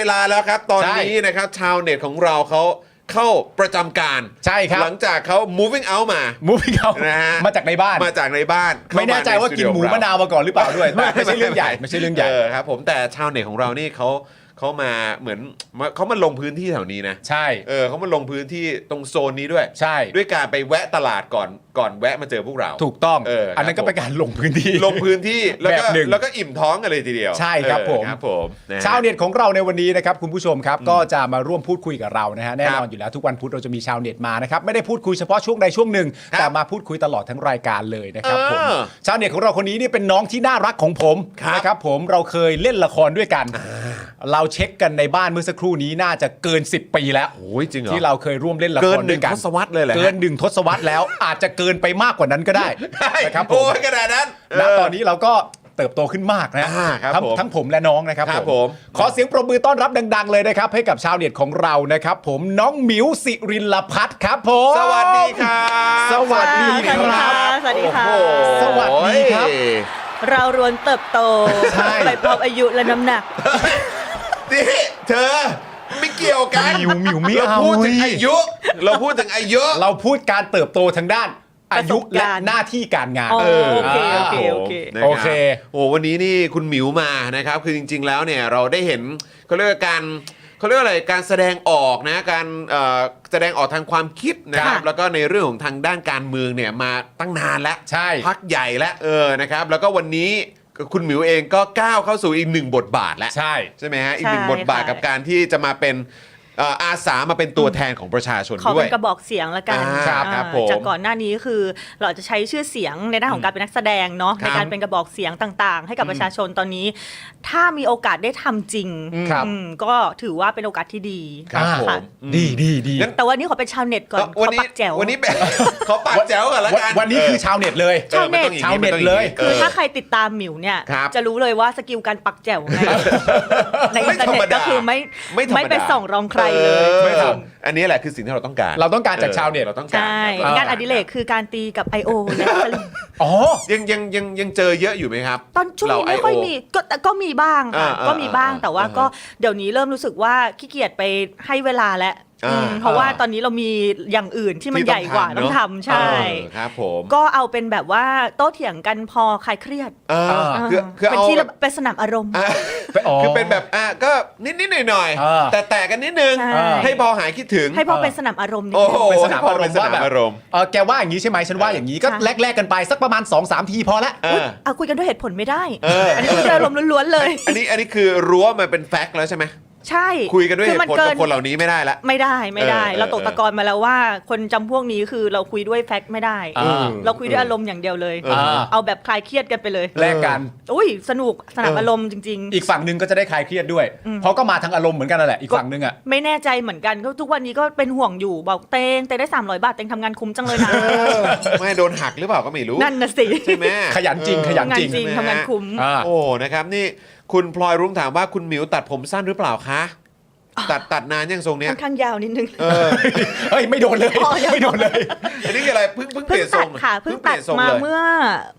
เวลาแล้วครับ ตอนใช่นี้นะครับชาวเน็ตของเราเขาเข้าประจำการใช่ครับ หลังจากเขา moving out มามูฟี่เขานะฮะมาจากในบ้านมาจากในบ้านไม่แน่ใจว่ากินหมูมะนาวมาก่อนหรือเปล่าด้วยแต่ไม่ใช่เรื่องใหญ่ไม่ใช่เรื่องใหญ่ครับผมแต่ชาวเน็ตของเรานี่เขา เขามาเหมือนมาเขามาลงพื้นที่แถวนี้นะใช่ เออเขามาลงพื้นที่ตรงโซนนี้ด้วย ใช่ ด้วยการไปแวะตลาดก่อนก่อนแวะมาเจอพวกเรา ถูกต้องเออครับอันนั้นก็เป็นการลงพื้นที่ ลงพื้นที่แล้วก็แบบหนึ่ง แล้วก็อิ่มท้องกันเลยทีเดียวใช่ครับเออผม ครับผมะฮะ ชาวเน็ตของเราในวันนี้นะครับคุณผู้ชมครับก็จะมาร่วมพูดคุยกับเรานะฮะแน่นอนอยู่แล้วทุกวันพุธเราจะมีชาวเน็ตมานะครับไม่ได้พูดคุยเฉพาะช่วงใดช่วงหนึ่ง ครับแต่มาพูดคุยตลอดทั้งรายการเลยนะครับผมเออชาวเน็ตของเราคนนี้เนี่ยเป็นน้องที่น่ารักของผมครับนะครับผมเราเคยเล่นละครด้วยกัน เราเช็คกันในบ้านเมื่อสักครู่นี้น่าจะเกิน 10 ปีแล้ว โอ้ยจริงเหรอ ที่เราเคยร่วมเล่นละเกิคนรหนึ่ด้วงยกันทศวรรษเลยแหละเกินหนึ่งทศวรรษแล้ว อาจจะเกินไปมากกว่านั้นก็ได้นะครับผมโอ้ยขนาดนั้นณตอนนี้เราก็เติบโตขึ้นมากนะอ่าครับทั้งผมทั้งผมและน้องนะครับครับผม ขอเสียงปรบมือต้อนรับดัง ๆ เลยนะครับ ให้กับชาวเน็ตของเรานะครับ ผมน้องหมิวสิรินลพัฒน์ครับผมสวัสดีครับ สวัสดีครับ สวัสดีค่ะโอ้โหสวัสดีครับ เรารวนเติบโตใช่ ไปพร้อมอายุและน้ำหนัก นี่เธอไม่เกี่ยวกันหมิวหมิวไม่เราเอาพูดถึงเว้ยอายุ เราพูดถึงอายุ เราพูดการเติบโตทางด้าน อายุประสบและการณ์ หน้าที่การงาน อ๋อโอเคโอเครับโอเคผมนะรับโอเคโอ้วันนี้นี่คุณหมิวมานะครับ คือจริง ๆ แล้วเนี่ยเราได้เห็นเขาเรียกว่าการ เขาเรียกว่าอะไรการแสดงออกนะการเอ่อแสดงออกทางความคิดนะครับค่ะ แล้วก็ในเรื่องของทางด้านการเมืองเนี่ยมาตั้งนานแล้ว ใช่ พักใหญ่แล้วเออนะครับ แล้วก็วันนี้คุณหมิวเองก็ก้าวเข้าสู่อีกหนึ่งบทบาทแล้ว ใช่ ใช่ไหมฮะอีกใช่หนึ่งบทบาทค่ะกับการที่จะมาเป็น เอ่ออาสามาเป็นตัวแทนของประชาชนขอด้วเป็ย นกระบอกเสียงละกันอ่าครับอ่าครับผมจากก่อนหน้านี้คือเราจะใช้ชื่อเสียงในด้านของการเป็นนักแสดงเนาะครับในการเป็นกระบอกเสียงต่างๆ ให้กับประชาชนตอนนี้ ถ้ามีโอกาสได้ทำจริงครับอืมก็ถือว่าเป็นโอกาสที่ดีครับอ่าผมค่ะดีดีดีงั้น แต่วันนี้ขอเป็นชาวเน็ตก่อนวันขอนี้ปักแจ๋ววันนี้เป็นขอปากแจ๋วก่อนละกันวันนี้คือชาวเน็ตเลย ออไม่ต้องอย่งชาวเน็ตไม่ต้องอางเลยคือถ้าใครติดตามหมิวเนี่ย ครับจะรู้เลยว่าสกิลการปักแจ๋วไงในไม่อินเทอร์ธรรมเน็ตดาก็คือไม่ไม่ธรรมดาไม่ไปส่องรองใครเลยออไม่ทอันนี้แหละคือสิ่งที่เราต้องการเราต้องการจากชาวเน็ต เราต้องการใช่ครับงานอดิเรกคือการตีกับ I.O. และสลิงอ๋อ ยังยังยังยังเจอเยอะอยู่ไหมครับตอนช่วงนี้ไม่เราค่อย IO มีก็แต่ก็มีบ้างค่ะอ่าก็มีบ้างอ่าแต่ว่าอ่า ก็เดี๋ยวนี้เริ่มรู้สึกว่าขี้เกียจไปให้เวลาแล้วอ่าอืม เพราะว่าตอนนี้เรามีอย่างอื่นที่มันที่ใหญ่กว่าเนต้องอะทำใช่เออครับผมก็เอาเป็นแบบว่าโต้เถียงกันพอคลายเครียดเออคือคือเป็นเอาที่แบระบเป็นสนามอารมณ์อะไปอ๋อคือเป็นแบบอะก็นิดนิดหน่อยหน่อยๆอ่าแต่แต่กันนิดนึงใช่ให้พอหายคิดถึงให้พอเป็นสนามอารมณ์นิดโอ้นึโหงเป็นสนามอารมณ์ให้พเป็นสนามว่าแบบอารมณ์เออแกว่าอย่างนี้ใช่ไหมฉันว่าอย่างนี้ก็ใช่แลกๆกันไปสักประมาณ2-3สามทีพอละเออเอาคุยกันด้วยเหตุผลไม่ได้เอออัอันนี้คุยด้วยอารมณ์ล้วนๆเลย อันนี้อันนี้คือรั้วมันเป็นแฟกต์แล้วใช่ไหม ใช่คุยกันด้วยเหคือตุมันผลเกิกับคนเหล่านี้ไม่ได้ละ ไม่ได้ไม่ได้เออเราตกเออตะกอนมาแล้วว่า คนจำพวกนี้คือเราคุยด้วยแฟกต์ไม่ได้อ่าเราคุยด้วยอารมณ์อย่างเดียวเลยเออเอาแบบคลายเครียดกันไปเลยแลกกัน อุ้ยสนุกสนามอารมณ์จริงอีกฝั่งหนึ่งก็จะได้คลายเครียดด้วย เพราะก็มาทางอารมณ์เหมือนกันนั่นแหละอีกฝั่งหนึ่งอะๆไม่แน่ใจเหมือนกันก็ทุกวันนี้ก็เป็นห่วงอยู่บอกเตงเตงได้ 300 บาทเตงทำงานคุ้มจังเลยนะไม่โดนหักหรือเปล่าก็ไม่รู้นั่นนะสิใช่ไหมขยันจริงเออขยันทำงานจริงจริงใช่ไหมทำงานคุ้มอ่าโอ้นะครับนี่ คุณพลอยรุ้งถามว่าคุณหมิวตัดผมสั้นหรือเปล่าคะ ตัดตัดนานยังทรงเนี้ค่ยอนข้างยาวนิดนึง เออ เฮ้ย ไม่โดนเลย อ๋อยัง ไม่โดนเลย อันนี้คืออะไรเพิ่งเพิ่งเปเพิ่ลี่งยนทรตังดค่ะเพิ่งเปตัลี่ดยนทรงมาเลยเมื่อ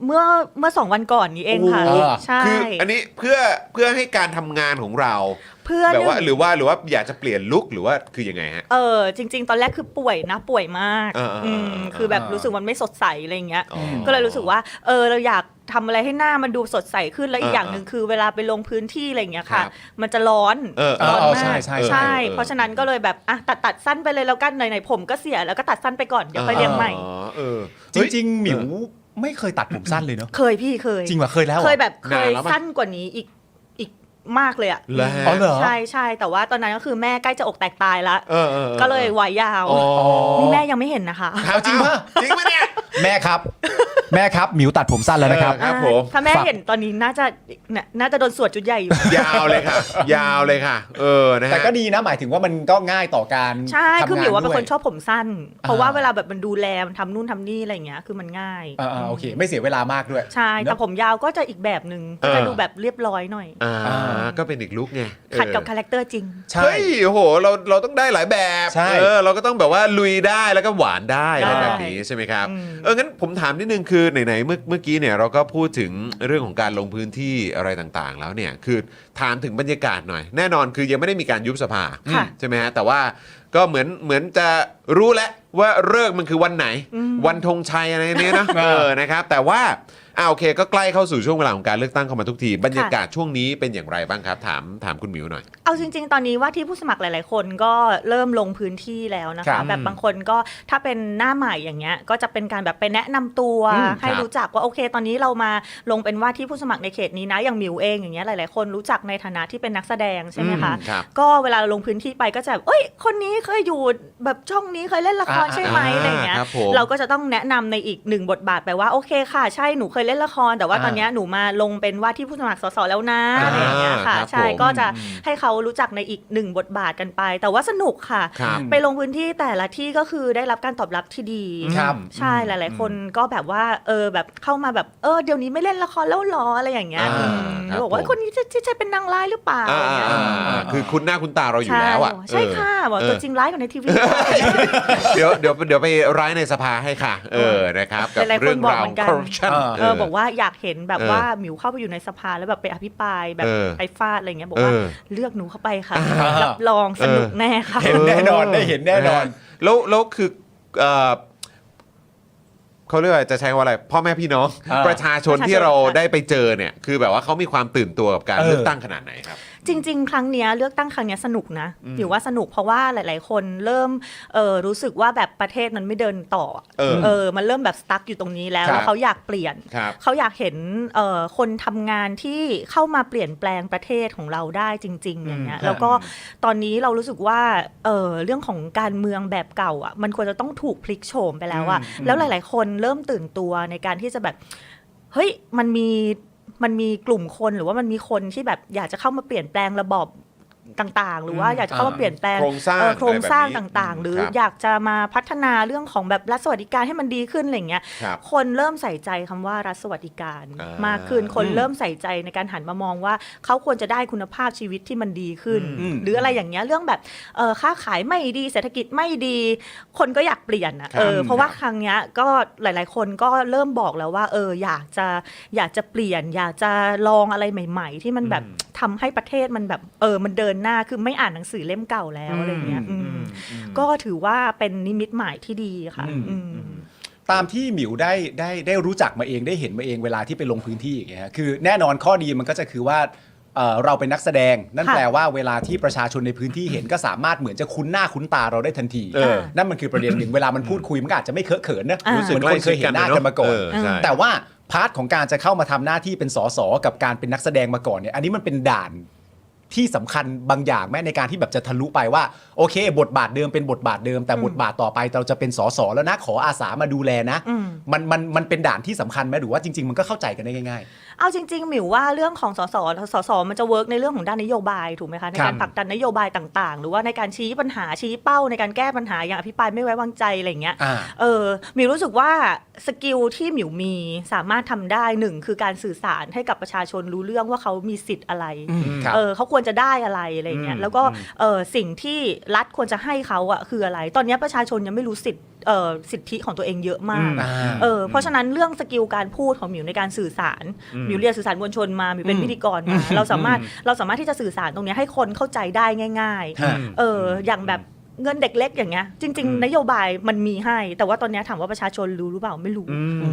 เมื่อเมื่อสองวันก่อนนี้เองค่ะ โอ้โห ใช่ คืออันนี้เพื่อเพื่อให้การทำงานของเรา เพื่อแบบว่านึ่งหรือว่าหรือว่าอยากจะเปลี่ยนลุคหรือว่าคือยังไงฮะ เออจริง ๆ ตอนแรกคือป่วยนะป่วยมากเออเออเออมคือแบบรู้สึกมันไม่สดใสอะไรอย่างเงี้ย อ๋อ ก็เลยรู้สึกว่า เออ เราอยาก ทำอะไรให้หน้ามันดูสดใสขึ้นแล้วอีเอกออย่างหนึ่งคือเวลาไปลงพื้นที่อะไรอย่างเงี้ยครัค่ะบมันจะร้อนเออร้อนเออมาใช่กใช่ใช่เออเพราะฉะนั้นก็เลยแบบอะตัดตัดสั้นไปเลยแล้วกันไหนๆผมก็เสียแล้วก็ตัดสั้นไปก่อนเดี๋ยวค่อยเลี้ยงใหม่อ๋อเออจริงๆหมิวไม่เคยตัดผมสั้นเลยเนาะเคยพี่เคย จริงเหรอเคยแล้วหรอเคยแบบเคนานยแล้วปะสั้นกว่านี้อีกอีกมากเลยอะเหรอฮะอ๋อเหรอใช่ใช่แต่ว่าตอนนั้นก็คือแม่ใกล้จะอกแตกตายแล้วเออออออก็เลยไว้ยาวอ๋อนี่แม่ยังไม่เห็นนะคะเอาจริงป่ะจริงป่ะเนี่ยแม่ครับ แม่ครับหมิวตัดผมสั้นแล้วนะครับเออครับผม ถ้าแม่ฝากเห็นตอนนี้น่าจะน่ะน่าจะโดนสวดจุดใหญ่อยู่ ยาวเลยค่ะ ยาวเลยค่ะ เออนะฮะแต่ก็ดีนะหมายถึงว่ามันก็ง่ายต่อการใช่ ทำงานคือหมิวว่าเป็นคนด้วยชอบผมสั้น เพราะว่าอ่าเวลาแบบมันดูแลมันทำนู่นทำนี่อะไรอย่างเงี้ย คือมันง่ายอ่าๆโอเค ไม่เสียเวลามากด้วย ใช่แต่ผมยาวก็จะอีกแบบหนึ่งก็จะดูแบบเรียบร้อยหน่อย อ่าอ่าก็เป็นอีกลุกไงขัดกับเออคาแรคเตอร์จริง ใช่ เฮ้ยโอ้โห เรา เราต้องได้หลายแบบ ใช่ เออ เราก็ต้องแบบว่าลุยได้แล้วก็หวานได้อะไรได้แบบนี้ใช่ไหมครับ อืม เออ งั้นผมถามนิดนึงคือคือไหนๆเมื่อเมื่อกี้เนี่ยเราก็พูดถึงเรื่องของการลงพื้นที่อะไรต่างๆ แล้วเนี่ยคือถามถึงบรรยากาศหน่อย แน่นอนคือยังไม่ได้มีการยุบสภาค่ะ ใช่ไหมฮะแต่ว่าก็เหมือนเหมือนจะรู้แล้วว่าเลิกษ์มันคือวันไหน วันธงชัยอะไรเนี้ยนะเออนะครับแต่ว่า อ่าโอเค ก็ใกล้เข้าสู่ช่วงเวลาของการเลือกตั้งเข้ามาทุกที บรรยากาศช่วงนี้เป็นอย่างไรบ้างครับ ถามถามคุณหมิวหน่อย เอาจริง ๆ ตอนนี้ว่าที่ผู้สมัครหลาย ๆ คนก็เริ่มลงพื้นที่แล้วนะครัคะ บแบบบางคนก็ถ้าเป็นหน้าใหม่อย่างเงี้ย ก็จะเป็นการแบบไปแนะนำตัวอืมให้ครับ รู้จักว่าโอเค ตอนนี้เรามาลงเป็นว่าที่ผู้สมัครในเขตนี้นะอย่างหมิวเองอย่างเงี้ยหลาย ๆ คนรู้จักในฐานะที่เป็นนักแสดงใช่ไหมคะ อืมครับ ก็เวลาลงพื้นที่ไปก็จะแบบเอ้ย คนนี้เคยอยู่แบบช่องนี้เคยเล่นละครอ่าใช่ไหมอะไรอย่างเงี้ย ครับผมเราก็จะต้องแนะนำในอีกหนึ่งบทบาทไปว่าโอเคค่ะ ใช่หนูเคยเล่นละครแต่ว่าอ่าตอนเนี้ยหนูมาลงเป็นว่าที่ผู้สมัครสสแล้วนะอ่าอะไรอย่างเงี้ยค่ะครับใช่ผมก็จะให้เขารู้จักในอีกหนึ่งบทบาทกันไป แต่ว่าสนุกค่ะครับไปลงพื้นที่แต่ละที่ก็คือได้รับการตอบรับที่ดีครับใช่หลาย ๆ คนก็แบบว่าเออแบบเข้ามาแบบเออเดี๋ยวนี้ไม่เล่นละครแล้วเหรออะไรอย่างเงี้ยอ่าอืมครับบอกว่าผมคนนี้จะจะจะเป็นนางร้ายหรือเปล่าอ่าอะไรอย่างเงี้ยอ่าอ่าอ่าคือคุณหน้าคุณตาเราอยู่แล้วอะใช่ค่ะบอกเออตัวจริงร้ายกว่าในทีวีเดี๋ยวเดี๋ยวเดี๋ยวไปร้ายในสภาให้ค่ะ เออนะครับกับหลายๆคนเรื่องบอกราวเหมือนกันคอร์รัปชันเออเออบอกว่าอยากเห็นแบบเออว่าหมิวเข้าไปอยู่ในสภาแล้วแบบไปอภิปรายแบบเออไปฟาดอะไรเงี้ยบอกว่าเออเลือกหนูเข้าไปค่ะอ่ารัรับรองสนุกแน่ค่ะเห็นแน่นอนได้เห็นแน่นอน แล้วแล้วคือเอ่อเขาเรียกว่าจะใช้ว่าอะไร พ่อแม่พี่น้องอ่าประชาชนประชาชนที่เราค่ะได้ไปเจอเนี่ย คือแบบว่าเขามีความตื่นตัวกับการเออเลือกตั้งขนาดไหนครับ จริง ๆ ครั้งเนี้ยเลือกตั้งครั้งเนี้ยสนุกนะอยู่ว่าสนุกเพราะว่าหลาย ๆ คนเริ่มเออรู้สึกว่าแบบประเทศมันไม่เดินต่อเออเออมันเริ่มแบบสตั๊กอยู่ตรงนี้แล้วครับแล้วเขาอยากเปลี่ยน ครับเขาอยากเห็นเอ่อคนทำงานที่เข้ามาเปลี่ยนแปลงประเทศของเราได้จริง ๆ อย่างเงี้ยครับ แล้วก็ตอนนี้เรารู้สึกว่าเอ่อเรื่องของการเมืองแบบเก่าอะมันควรจะต้องถูกพลิกโฉมไปแล้วอะอืมแล้วหลาย ๆ คนเริ่มตื่นตัวในการที่จะแบบ เฮ้ย มันมี มันมีกลุ่มคนหรือว่ามันมีคนที่แบบอยากจะเข้ามาเปลี่ยนแปลงระบอบ ต่างๆ หรือว่าอยากจะเข้ามาเปลี่ยนแปลงโครงสร้างเอ่อโครงสร้างอะไรแบบนี้ต่างๆ หรือครับอยากจะมาพัฒนาเรื่องของแบบรัฐสวัสดิการให้มันดีขึ้นอะไรเงี้ยครับคนเริ่มใส่ใจคำว่ารัฐสวัสดิการอ่ามมากขึ้นคนเริ่มใส่ใจในการหันมามองว่าเขาควรจะได้คุณภาพชีวิตที่มันดีขึ้นอืมหรืออะไรอย่างเงี้ยเรื่องแบบเอ่อค้าขายไม่ดีเศรษฐกิจไม่ดี คนก็อยากเปลี่ยนอะครับเออเพราะว่าครับครั้งเนี้ยก็หลาย ๆ คนก็เริ่มบอกแล้วว่าเอออยากจะอยากจะเปลี่ยน อยากจะลองอะไรใหม่ ๆ ที่มันแบบทำให้ประเทศมันแบบเออมันเดินหน้าคือไม่อ่านหนังสือเล่มเก่าแล้วอะไรเงี้ยอืมก็ถือว่าเป็นนิมิตหมายที่ดีค่ะอืมอืมตามที่หมิวได้ได้ได้รู้จักมาเองได้เห็นมาเองเวลาที่ไปลงพื้นที่อย่างเงี้ยฮะคือแน่นอนข้อดีมันก็จะคือว่าเอ่อเราเป็นนักแสดง นั่นค่ะแปลว่าเวลาที่ประชาชนในพื้นที่เห็นก็สามารถเหมือนจะคุ้นหน้าคุ้นตาเราได้ทันที เออ นั่นมันคือประเด็นหนึ่งเวลามันพูดคุยมันก็อาจจะไม่เคอะเขินนะอ่ารู้ สึกคนเคยเห็นหน้ากันมาก่อน เใช่ แต่ว่าพาร์ทของการจะเข้ามาทำหน้าที่เป็นสสกับการเป็นนักแสดงมาก่อนเนี่ยอันนี้มันเป็นด่าน ที่สำคัญบางอย่างแม้ในการที่แบบจะทะลุไปว่าโอเค บทบาทเดิมเป็นบทบาทเดิม แต่บทบาทต่อไปเราจะเป็นสสแล้วนะขออาสามาดูแลนะอืมมันมันมันเป็นด่านที่สำคัญไหมหรือว่าจริง ๆ มันก็เข้าใจกันได้ง่าย เอาจริงๆหมิวว่าเรื่องของสสสสมันจะเวิร์กในเรื่องของด้านนโยบายถูกไหมคะในการผลักดันนโยบายต่าง ๆ หรือว่าในการชี้ปัญหาชี้เป้าในการแก้ปัญหาอย่างอภิปรายไม่ไว้วางใจอะไรอย่างเงี้ยอ่าเออหมิวรู้สึกว่าสกิลที่หมิวมีสามารถทำได้หนึ่งคือการสื่อสารให้กับประชาชนรู้เรื่องว่าเขามีสิทธิ์อะไรๆครับเออเขาควรจะได้อะไรอะไรเงี้อืยมแล้วก็เออสิ่งที่รัฐควรจะให้เขาอะคืออะไร ตอนนี้ประชาชนยังไม่รู้สิทธิ์เออสิทธิของตัวเองเยอะมาก อ่า เออเพราะฉะนั้นเรื่องสกิลการพูดของหมิวในการสื่อสารหมิวเรียนสื่อสารมวลชนมาหมิวเป็นพิธีกรมาเราสามารถเราสามารถที่จะสื่อสารตรงเนี้ยให้คนเข้าใจได้ง่าย ฮะ ๆ เอออย่างแบบเงินเด็กเล็กอย่างเงี้ยจริงๆนโยบายมันมีให้ แต่ว่าตอนเนี้ยถามว่าประชาชนรู้หรือเปล่าไม่รู้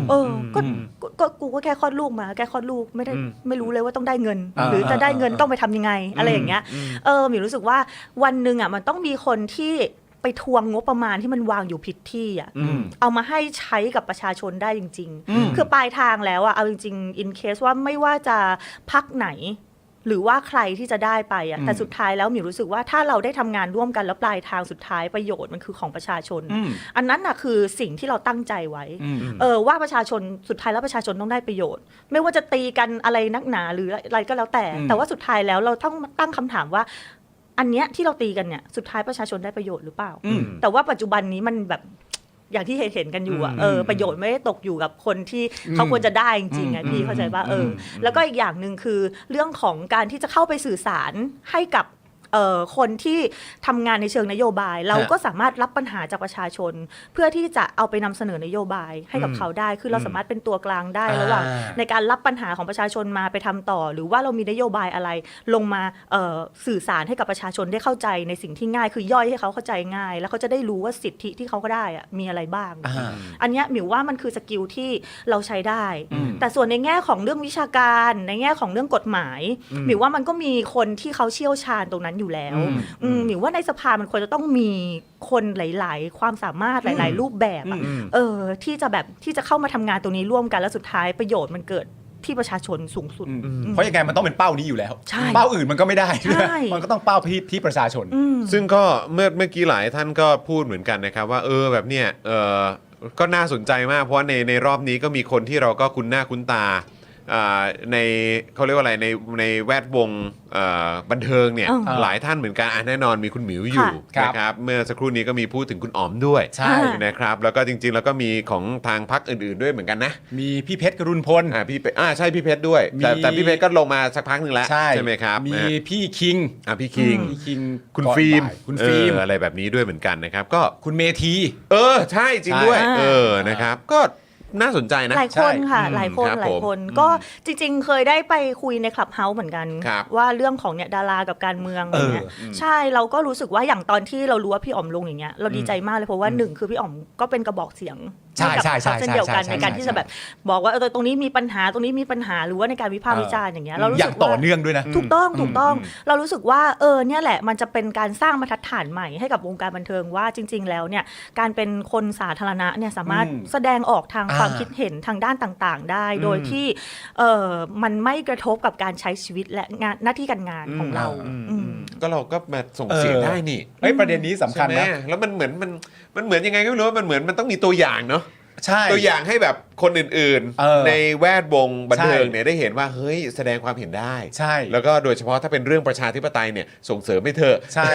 เออก็ก็ก็กูก็แค่คลอดลูกมาแค่คลอดลูกไม่ได้ไม่รู้เลยว่าต้องได้เงิน อ่าหรือจะได้เงินอ่า ต้องไปทำยังไง อะไรอย่างเงี้ย เออหมิวรู้สึกว่าวันหนึ่งอะมันต้องมีคนที่ ไปทวงงบประมาณที่มันวางอยู่ผิดที่อะอืมเอามาให้ใช้กับประชาชนได้จริงอืมๆคือปลายทางแล้วอะเอาจริงๆ in case ว่าไม่ว่าจะพักไหน หรือว่าใครที่จะได้ไปอะอืมแต่สุดท้ายแล้วหมิวรู้สึกว่าถ้าเราได้ทำงานร่วมกันแล้วปลายทางสุดท้ายประโยชน์มันคือของประชาชนอืมอันนั้นน่ะคือสิ่งที่เราตั้งใจไว้อืมเออว่าประชาชนสุดท้ายแล้วประชาชนต้องได้ประโยชน์ ไม่ว่าจะตีกันอะไรนักหนาหรืออะไรก็แล้วแต่อืมแต่ว่าสุดท้ายแล้วเราต้องตั้งคำถามว่า อันเนี้ยที่เราตีกันเนี่ยสุดท้ายประชาชนได้ประโยชน์หรือเปล่า อืม แต่ว่าปัจจุบันนี้มันแบบอย่างที่เห็นๆกันอยู่อะอืมเออประโยชน์ไม่ได้ตกอยู่กับคนที่เขาควรจะได้จริงๆอะอืมพี่เข้าใจป่ะเอออ ม แล้วก็อีกอย่างหนึ่งคือเรื่องของการที่จะเข้าไปสื่อสารให้กับเอ่อ คนที่ทำงานในเชิงนโยบาย เราก็สามารถรับปัญหาจากประชาชน เพื่อที่จะเอาไปนำเสนอนโยบายให้กับอืมเขาได้ คือเราอืมสามารถเป็นตัวกลางได้อ่าระหว่างในการรับปัญหาของประชาชนมาไปทำต่อ หรือว่าเรามีนโยบายอะไรลงมาเอ่อสื่อสารให้กับประชาชนได้เข้าใจในสิ่งที่ง่าย คือย่อยให้เขาเข้าใจง่าย แล้วเขาจะได้รู้ว่าสิทธิที่เขาก็ได้อะมีอะไรบ้างอ่าอันเนี้ยหมิวว่ามันคือสกิลที่เราใช้ได้อืมแต่ส่วนในแง่ของเรื่องวิชาการในแง่ของเรื่องกฎหมายอืมหมิวว่ามันก็มีคนที่เขาเชี่ยวชาญตรงนั้นอยู่แล้ว อืมอืมหมิวว่าในสภามันควรจะต้องมีคนหลาย ๆ ความสามารถหลาย ๆ รูปแบบอะอืมเออ ที่จะแบบที่จะเข้ามาทำงานตรงนี้ร่วมกันแล้วสุดท้ายประโยชน์มันเกิดที่ประชาชนสูงสุดอืมเพราะยังไงมันต้องเป็นเป้านี้อยู่แล้วใช่เป้าอื่นมันก็ไม่ได้ใช่มันก็ต้องเป้าที่ที่ประชาชนอืมซึ่งก็เมื่อเมื่อกี้หลายท่านก็พูดเหมือนกันนะครับ ว่าเออแบบเนี้ยเออก็น่าสนใจมากเพราะว่าในในรอบนี้ก็มีคนที่เราก็คุ้นหน้าคุ้นตาอ่า ในเขาเรียกว่าอะไรในในแวดวงเอ่อบันเทิงเนี่ยอ่าหลายท่านเหมือนกันอะแน่นอนมีคุณหมิวอยู่ค่ะนะครับเมื่อสักครู่นี้ก็มีพูดถึงคุณอ๋อมด้วยใช่นะครับแล้วก็จริงๆแล้วก็มีของทางพักอื่นๆด้วยเหมือนกันนะ มีพี่เพชรกรุณพลอ่าพี่เพชรอ่าใช่พี่เพชรด้วย แต่มีแต่พี่เพชรก็ลงมาสักพักหนึ่งแล้ว ใช่ไหมครับมีนะฮะพี่คิงอ่าพี่คิงพี่คิงคุณก่อนฟิล์มบ่ายคุณฟิล์มเอออะไรแบบนี้ด้วยเหมือนกันนะครับ ก็คุณเมธีเออ ใช่จริงด้วยใช่เออนะครับก็ น่าสนใจนะ หลายคนค่ะใช่หลายคนครับหลายผมคนอืมก็จริง ๆ เคยได้ไปคุยในคลับเฮาส์เหมือนกันครับว่าเรื่องของเนี่ยดารากับการเมืองอะไรเงี้ยเออใช่เราก็รู้สึกว่าอย่างตอนที่เรารู้ว่าพี่อ๋อมลงอย่างเงี้ยเราดีใจมากเลยเพราะว่าหนึ่งคือพี่อ๋อมก็เป็นกระบอกเสียงใช่ห้กับใช่ใช่พรรคเช่นเดียวกันใช่ใช่ในการที่จะแบบบอกว่าเออตรงนี้มีปัญหาตรงนี้มีปัญหาหรือว่าในการวิพากษ์วิจารณ์อย่างเงี้ยเรารู้อสึย่างกต่อว่าเนื่องด้วยนะถูกต้องถูกต้องอืมเรารู้สึกว่าเออเนี่ยแหละมันจะเป็นการสร้างบรรทัดฐานใหม่ให้กับวงการบันเทิงว่าจริง ๆ แล้วเนี่ยการเป็นคนสาธารณะเนี่ยสามารถอืมแสดงออกทางอ่าความคิดเห็นทางด้านต่างๆ ได้ โดยที่เออมันไม่กระทบกับการใช้ชีวิตและงานหน้าที่การงานของเราอืมอืมก็เราก็มาส่งเสียงเออได้นี่เฮ้ยประเด็นนี้สำคัญใช่ไหมนะแล้วมันเหมือนมันมันเหมือนยังไงก็ไม่รู้ว่ามันเหมือนมันต้องมีตัวอย่างเนาะ ใช่ ตัวอย่างให้แบบคนอื่นเออในแวดวงบันเทิงใช่เนี่ยได้เห็นว่าเฮ้ยแสดงความเห็นได้ใช่แล้วก็โดยเฉพาะถ้าเป็นเรื่องประชาธิปไตยเนี่ยส่งเสริมให้เธอใช่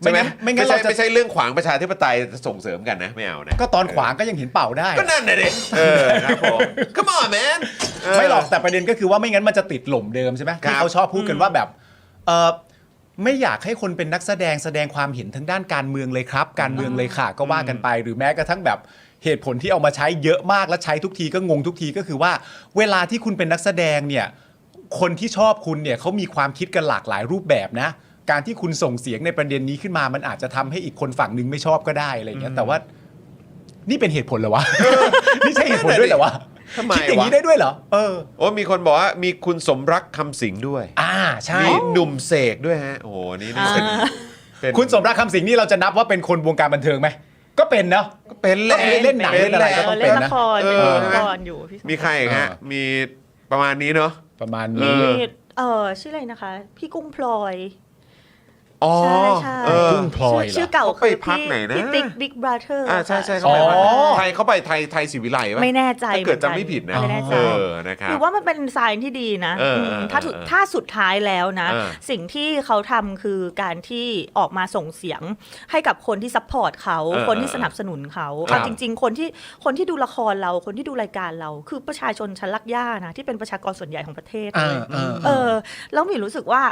ใช่ไหมไม่งั้นไม่ใช่เราจะ ไม่ใช่เรื่องขวางประชาธิปไตยจะส่งเสริมกันนะไม่เอานะก็ตอนขวางก็ยังเห็นเป่าได้ ก็นั่นน่ะดิเออครับผม come on man เไม่หรอกแต่ประเด็นก็คือว่าไม่งั้นมันจะติดหล่มเดิมใช่ไหมครับที่เขาชอบพูดกันว่าแบบเออไม่อยากให้คนเป็นนักแสดงแสดงความเห็นทางด้านการเมืองเลยครับ การเมืองเลยค่ะก็ว่ากันไป หรือแม้กระทั่งแบบ เหตุผลที่เอามาใช้เยอะมากและใช้ทุกทีก็งงทุกทีก็คือว่า เวลาที่คุณเป็นนักแสดงเนี่ยคนที่ชอบคุณเนี่ยเขามีความคิดกันหลากหลายรูปแบบนะ การที่คุณส่งเสียงในประเด็นนี้ขึ้นมามันอาจจะทำให้อีกคนฝั่งหนึงไม่ชอบก็ได้อะไรอย่างเงี้ยแต่ว่านี่เป็นเหตุผลเหรอวะ นี่ใช่เหตุผลด้วยเหรอวะทำไมคิดอย่างนี้วะได้ด้วยเหรอ เออ โอ้มีคนบอกว่ามีคุณสมรักคำสิงห์ด้วย อ่า ใช่ มีหนุ่มเสกด้วยฮะ โอ้โห นี่น่าเป็นเป็นคุณสมรักคำสิงห์นี่เราจะนับว่าเป็นคนวงการบันเทิงไหม ก็เป็นเนาะก็เป็นแหละก็เล่นหนังเล่นอะไรก็ต้องเล่นเป็นนะ ละครเอเป็นอละครอยู่พี่สงมีใครอีกฮะ เออ มีประมาณนี้เนาะ ประมาณเอนี้อมีเออชื่ออะไรนะคะ พี่กุ้งพลอย อ๋อใช่ใช่ เออ กุ้งพลอยเหรอชื่อเก่าเขาไปคือพักพี่ไหนนะ พี่ติ๊กบิ๊กบราเธอร์ อ่าใช่ใช่เขาไปอ๋อ ไทยเขาไปไทยไทยศรีวิไลปะไม่แน่ใจถ้าเกิดหอนนจำไม่ผิดนะไม่แน่ใจ เออนะครับหรือว่ามันเป็นไซน์ที่ดีนะเออมเออถ้าสุดเออถ้าสุดท้ายแล้วนะ เออสิ่งที่เขาทำคือการที่ออกมาส่งเสียงให้กับคนที่ซัพพอร์ตเขา เออคนที่สนับสนุนเขาครัเอาบจริง ๆ คนที่คนที่ดูละครเราคนที่ดูรายการเรา คือประชาชนชั้นลักย่านะที่เป็นประชากรส่วนใหญ่ของประเทศอ่าเลยอ่า เออแล้วหมีรู้สึกว่า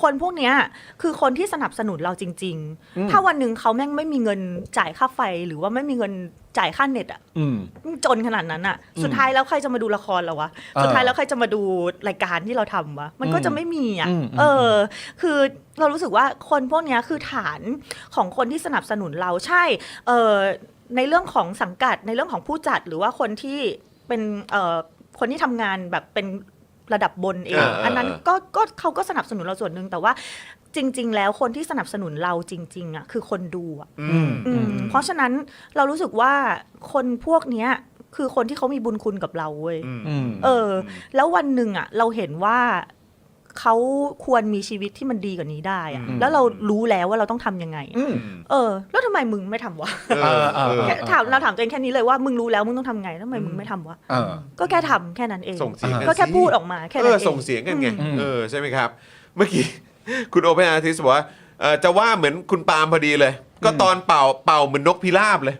คนพวกเนี้ยคือคนที่สนับสนุนเราจริง ๆ ถ้าวันหนึ่งเขาแม่งไม่มีเงินจ่ายค่าไฟหรือว่าไม่มีเงินจ่ายค่าเน็ตอะอืม จนขนาดนั้นอะ สุดท้ายแล้วใครจะมาดูละครเราวะ เออสุดท้ายแล้วใครจะมาดูรายการที่เราทำวะ มันก็อืมจะไม่มีอะอืม เออ คือเรารู้สึกว่าคนพวกเนี้ยคือฐานของคนที่สนับสนุนเราใช่ เออในเรื่องของสังกัดในเรื่องของผู้จัดหรือว่าคนที่เป็นเอ่อคนที่ทำงานแบบเป็น ระดับบนเองเออเออเอออัอันนั้นก็ก็เขาก็สนับสนุนเราส่วนหนึ่งแต่ว่าจริง ๆ แล้วคนที่สนับสนุนเราจริง ๆอะคือคนดูอะอืม อืมเพราะฉะนั้นเรารู้สึกว่าคนพวกเนี้ยคือคนที่เขามีบุญคุณกับเราเว้ย อืมอืมเออ แล้ววันหนึ่งอะ เราเห็นว่า เขาควรมีชีวิตที่มันดีกว่านี้ได้อะอืมแล้วเรารู้แล้วว่าเราต้องทำยังไงอืมเออ แล้วทำไมมึงไม่ทำวะเออเออเออแค่ถามเราถามตัวเองแค่นี้เลยว่ามึงรู้แล้วมึงต้องทำไงแล้วทำไมมึงไม่ทำวะเออก็แค่ทำแค่นั้นเองส่งเสียงนก็แค่สิพูดออกมาแค่เอนั้นอเองส่งเสียงกันไงอืมเออใช่ไหมครับ เมื่อกี้คุณโอเปนอาร์ติสบอกว่าเอ่อจะว่าเหมือนคุณปาล์มพอดีเลย ก็ตอนเป่าเป่าเหมือนนกพิราบเลย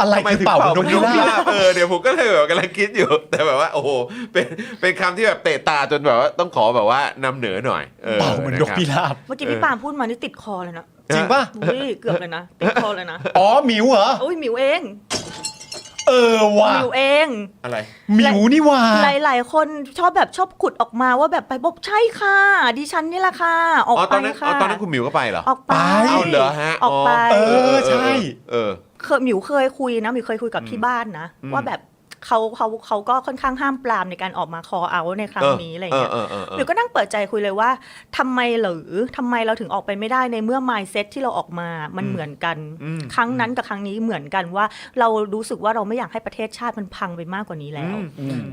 อะไรทำไมคือถึงเป่าเป่าเป็นนกพิราบ เออเดี๋ยวผมก็เลยแบบกำลังคิดอยู่ แต่แบบว่า โอ้โหเป็นเป็นคำที่แบบเตะตาจนแบบว่าต้องขอแบบว่านำเหนือหน่อยออเป่าเหมือนนกพิบราบ เมื่อกี้พี่ปาล์มพูดมานี่ติดคอเลยนะจริงป่ะ อุ้ยเกือบเลยนะ ติดคอเลยนะอ๋อหมิวเหรอ อุ้ยหมิวเองเออว่ะหมิวเอง อะไร หมิวนี่ว่ะหลาย ๆ คนชอบแบบชอบขุดออกมาว่าแบบไปบอกใช่ค่ะ ดิฉันนี่แหละค่ะออกอ๋อไปตอนนั้นค่ะอ๋อตอนนั้นคุณหมิวก็ไปเหรอออกไปเอาเหรอฮะออกไป เออใช่ เออ เคยหมิวเคยคุยนะหมิวเคยคุยกับที่บ้านนะ ว่าแบบ เขาเขาเขาก็ค่อนข้างห้ามปรามในการออกมาคอเอาในครั้งนี้อะไรเงี้ยเออเออเออหมิวก็นั่งเปิดใจคุยเลยว่าทำไมหรือทำไมเราถึงออกไปไม่ได้ในเมื่อ mindset ที่เราออกมามันเหมือนกัน ครั้งนั้นกับครั้งนี้เหมือนกันว่า เรารู้สึกว่าเราไม่อยากให้ประเทศชาติมันพังไปมากกว่านี้แล้ว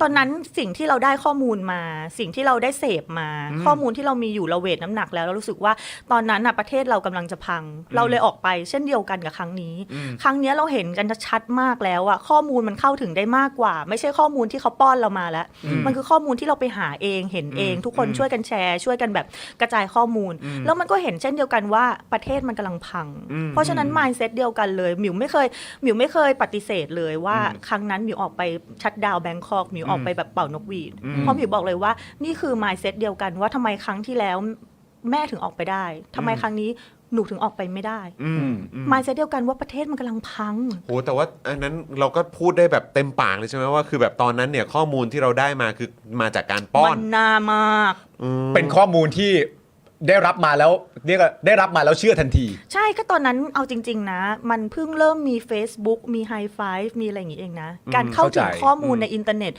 ตอนนั้นสิ่งที่เราได้ข้อมูลมา สิ่งที่เราได้เสพมา ข้อมูลที่เรามีอยู่เราเวทน้ำหนักแล้วเรารู้สึกว่าตอนนั้นน่ะประเทศเรากำลังจะพัง เราเลยออกไปเช่นเดียวกันกับครั้งนี้ ครั้งเนี้ยเราเห็นกันชัดมากแล้วอะข้อมูลมันเข้าถึงได้มากกว่า ไม่ใช่ข้อมูลที่เขาป้อนเรามาแล้ว มันคือข้อมูลที่เราไปหาเองเห็นเอง ทุกคนช่วยกันแชร์ ช่วยกันแบบกระจายข้อมูล แล้วมันก็เห็นเช่นเดียวกันว่าประเทศมันกำลังพัง เพราะฉะนั้น mindset เดียวกันเลยหมิวไม่เคยหมิวไม่เคยปฏิเสธเลยว่าครั้งนั้นหมิวออกไปชัดดาวแบงคอกหมิวออกไปแบบเป่านกหวีดเพราะหมิวบอกเลยว่านี่คือ mindset เดียวกันว่าทำไมครั้งที่แล้วแม่ถึงออกไปได้ทำไมครั้งนี้ หนูถึงออกไปไม่ได้อืม mindset เดียวกันว่าประเทศมันกำลังพัง โหแต่ว่าอันนั้นเราก็พูดได้แบบเต็มปากเลยใช่ไหมว่าคือแบบตอนนั้นเนี่ยข้อมูลที่เราได้มาคือมาจากการป้อมัน นนามาก เป็นข้อมูลที่ได้รับมาแล้วเรียกว่าได้รับมาแล้วเชื่อทันที ใช่ก็ตอนนั้นเอาจริง ๆ นะ มันเพิ่งเริ่มมี Facebook มี High Five มีอะไรอย่างงี้เองนะ การเข้าถึงเข้าใจ ข้อมูลในอินเทอร์เน็ต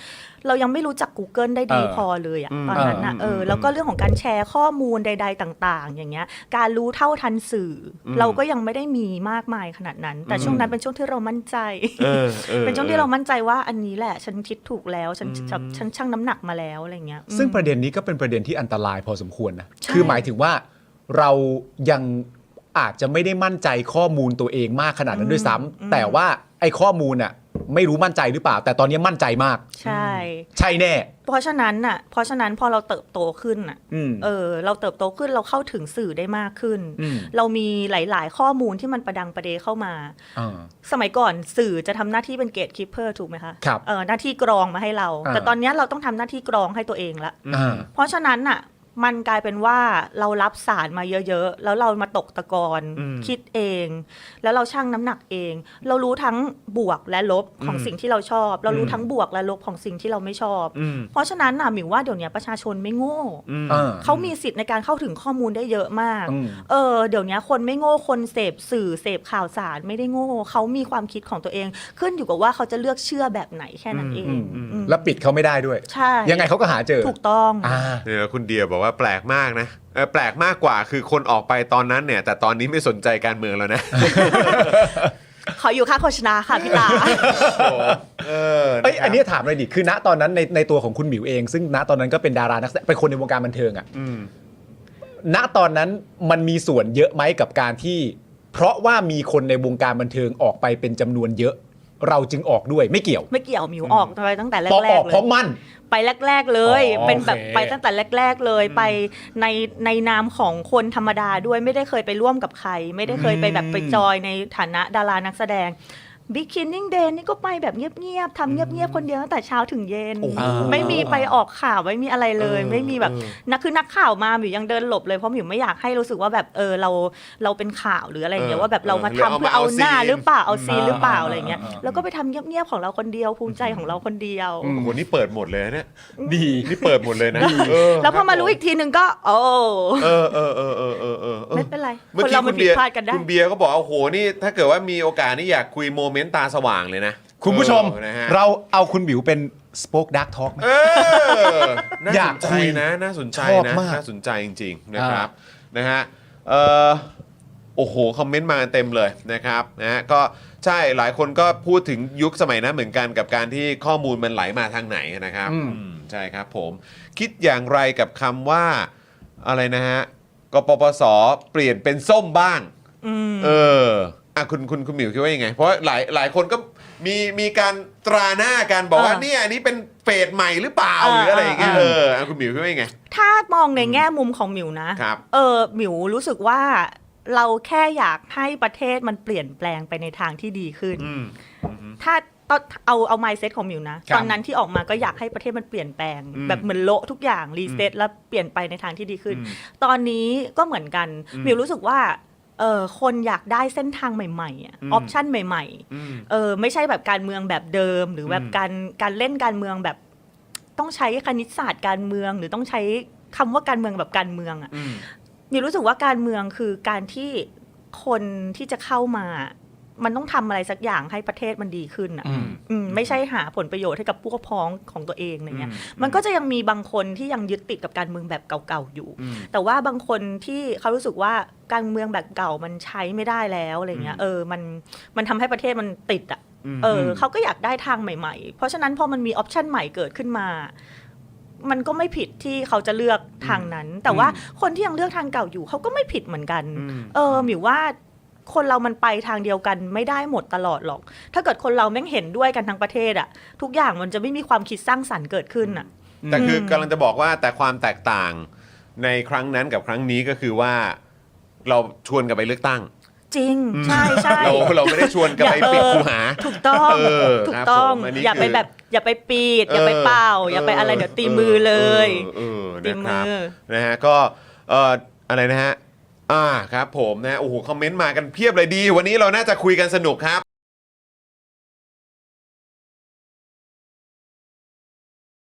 เรายังไม่รู้จัก Google ได้ดีเออพอเลยอะตอนนั้นนะเอเอออแล้วก็เรื่องของการแชร์ข้อมูลใด ๆ ต่าง ๆ อย่างเงี้ย การรู้เท่าทันสื่ออเราก็ยังไม่ได้มีมากมายขนาดนั้น แต่ช่วงนั้นเป็นช่วงที่เรามั่นใจเออออเป็นช่วงที่เรามั่นใจว่าอันนี้แหละ ฉันคิดถูกแล้วฉันฉันฉันชั่งน้ำหนักมาแล้วอะไรเงี้ยอืมซึ่งประเด็นนี้ก็เป็นประเด็นที่อันตรายพอสมควรนะใช่คือหมายถึงว่าเรายังอาจจะไม่ได้มั่นใจข้อมูลตัวเองมากขนาดนั้นด้วยซ้ำแต่ว่าไอ้ข้อมูลน่ะ ไม่รู้มั่นใจหรือเปล่า แต่ตอนนี้มั่นใจมาก ใช่ ใช่แน่ เพราะฉะนั้นน่ะ เพราะฉะนั้นพอเราเติบโตขึ้นน่ะอืมเออ เราเติบโตขึ้นเราเข้าถึงสื่อได้มากขึ้นอืมเรามีหลาย ๆ ข้อมูลที่มันประดังประเดเข้ามาอ่าสมัยก่อนสื่อจะทำหน้าที่เป็นเกตคิปเปอร์ถูกไหมคะครับเออหน้าที่กรองมาให้เราอ่าแต่ตอนเนี้ยเราต้องทำหน้าที่กรองให้ตัวเองละอ่าเพราะฉะนั้นน่ะ มันกลายเป็นว่าเรารับสารมาเยอะๆ แล้วเรามาตกตะกอนคิดเอง แล้วเราชั่งน้ำหนักเอง เรารู้ทั้งบวกและลบของสิ่งที่เราชอบ เรารู้ทั้งบวกและลบของสิ่งที่เราไม่ชอบเพราะฉะนั้นน่ะหมิวว่าเดี๋ยวนี้ประชาชนไม่โง่อ่าเขามีสิทธิ์ในการเข้าถึงข้อมูลได้เยอะมาก อืม เออเดี๋ยวนี้คนไม่โง่คนเสพสื่อเสพข่าวสารไม่ได้โง่เขามีความคิดของตัวเอง ขึ้นอยู่กับว่าเขาจะเลือกเชื่อแบบไหนแค่นั้นเองอืม อืมแล้วปิดเขาไม่ได้ด้วย ใช่ยังไงเขาก็หาเจอ ถูกต้อง อ่า เนี่ยคุณเดียบอกว่าแปลกมากนะเออแปลกมากกว่าคือคนออกไปตอนนั้นเนี่ย แต่ตอนนี้ไม่สนใจการเมืองแล้วนะ ขออยู่ค่าโฆษณาค่ะพี่ตา เออเอ้ยะครับอันนี้ถามเลยดิคือณตอนนั้นในในตัวของคุณหมิวเอง ซึ่งณตอนนั้นก็เป็นดารานักแสดงเป็นคนในวงการบันเทิงอะอืม ณตอนนั้นมันมีส่วนเยอะไหมกับการที่ เพราะว่ามีคนในวงการบันเทิงออกไปเป็นจำนวนเยอะ เราจึงออกด้วยไม่เกี่ยว ไม่เกี่ยวหมิวออกไปตั้งแต่แรพอออกกๆเลเพราะยมั่น ไปแรก ๆเลย อ๋อเป็นแบบโอเค ไปตั้งแต่แรก ๆเลยไปในในนามของคนธรรมดาด้วยไม่ได้เคยไปร่วมกับใคร ไม่ได้เคยไปแบบไปจอยในฐานะดารานักแสดง Beginning Day นี่ก็ไปแบบเงียบๆทำเงียบๆคนเดียวตั้งแต่เช้าถึงเย็น โอ้โหไม่มีไปออกข่าวไม่มีอะไรเลย เออไม่มีแบบเออ นักคือนักข่าวมาหมิวยังเดินหลบเลยเพราะหมิวไม่อยากให้รู้สึกว่าแบบเออเราเราเป็นข่าวหรืออะไรอย่างเงี้ยเออว่าแบบเรามาเออทำหรือเอาเพื่อเอามาเอาหน้าซีน หรือเปล่าเอาซีนหรือเปล่าอ่าอะไรอย่างเงี้ยอ่าอ่าแล้วก็ไปทำเงียบๆของเราคนเดียวภูมิใจของเราคนเดียว โอ้โหนี่เปิดหมดเลยนะเนี่ยดี นี่เปิดหมดเลยนะเออแล้วพอมารู้อีกทีหนึ่งก็โอ้เออเออเออเออเออเออไม่เป็นไร เมื่อคนกี้เราคุมันณผิเบีดยร์พลาดกันได้ คุณเบียร์ก็บอกว่าโอ้โหนี่ถ้าเกิดว่ามีโอกาสนี่อยากคุยโมเมนต์ตาสว่างเลยนะคุณผู้ชม เออนะฮะเราเอาคุณหมิวเป็น Spoke Dark Talk ไหม เออน่าอสยากนใจคุยนะน่าสนใจชอบนะมาก น่าสนใจจริง ๆ นะครับนะฮะเอ่อโอ้โห คอมเมนต์มาเต็มเลยนะครับนะฮะก็ใช่หลายคนก็พูดถึงยุคสมัยนั้นเหมือนกันกับการที่ข้อมูลมันไหลมาทางไหนนะครับอืมอืมใช่ครับผมคิดอย่างไรกับคำว่าอะไรนะฮะกปปสเปลี่ยนเป็นส้มบ้างอืมเออ อะคุณคุณคุณหมิวคิดว่ายังไง เพราะว่าหลายหลายคนก็มีมีการตราหน้ากันบอกว่าอ่าเนี่ยอันนี้เป็นเฟสใหม่หรือเปล่าอ่าหรืออะไรอย่างเงี้ยอ่าเอออะคุณหมิวคิดว่ายังไง ถ้ามองในแง่มุมของหมิวนะครับ เออหมิวรู้สึกว่าเราแค่อยากให้ประเทศมันเปลี่ยนแปลงไปในทางที่ดีขึ้น อืมถ้าตอนเอาเอา mindset ของมิวนะ ครับตอนนั้นที่ออกมาก็อยากให้ประเทศมันเปลี่ยนแปลง อืมแบบเหมือนโละทุกอย่างรีเซ็ตแล้วเปลี่ยนไปในทางที่ดีขึ้น อืมตอนนี้ก็เหมือนกันอืมมิวรู้สึกว่า เออคนอยากได้เส้นทางใหม่ๆออืมอปชันใหม่อืมๆเออไม่ใช่แบบการเมืองแบบเดิม หรือแบบอืมการการเล่นการเมืองแบบ ต้องใช้คณิตศาสตร์การเมือง หรือต้องใช้คำว่าการเมืองแบบการเมืองอะอืมมิวรู้สึกว่าการเมืองคือการที่คนที่จะเข้ามา มันต้องทำอะไรสักอย่างให้ประเทศมันดีขึ้นอะอืมอืมไม่ใช่หาผลประโยชน์ให้กับพวกพ้องของตัวเองอะไรเงี้ยอืมมันก็จะยังมีบางคนที่ยังยึดติดกับการเมืองแบบเก่าๆอยู่อืมแต่ว่าบางคนที่เขารู้สึกว่าการเมืองแบบเก่ามันใช้ไม่ได้แล้วอะไรเงี้ยอืมเออมันมันทำให้ประเทศมันติดอะมเออเขาก็อยากได้ทางใหม่ๆ เพราะฉะนั้นพอมันมีออปชันใหม่เกิดขึ้นมามันก็ไม่ผิดที่เขาจะเลือกทางนั้น แต่ว่าคนที่ยังเลือกทางเก่าอยู่เขาก็ไม่ผิดเหมือนกันอืมเออหมิวว่า คนเรามันไปทางเดียวกันไม่ได้หมดตลอดหรอก ถ้าเกิดคนเราแม่งเห็นด้วยกันทั้งประเทศอะทุกอย่างมันจะไม่มีความคิดสร้างสรรค์เกิดขึ้นอะ แต่คืออืมกำลังจะบอกว่าแต่ความแตกต่างในครั้งนั้นกับครั้งนี้ก็คือว่า เราชวนกันไปเลือกตั้ง จริง ใช่ใช่ เราเราไม่ได้ชวนกันไปอย่าปิดเออคูหา ถูกต้องเออถูครักบต้องผมอันนี้อย่าไปคือ แบบอย่าไปปีด อย่าไปเป่า อย่าไปอะไรเดี๋ยวตีมือเลย เออตีนะคมืรับอนะฮะก็เอ่ออะไรนะฮะ อ่าครับผมนะโอ้โหคอมเมนต์มากันเพียบเลยดี วันนี้เราน่าจะคุยกันสนุกครับ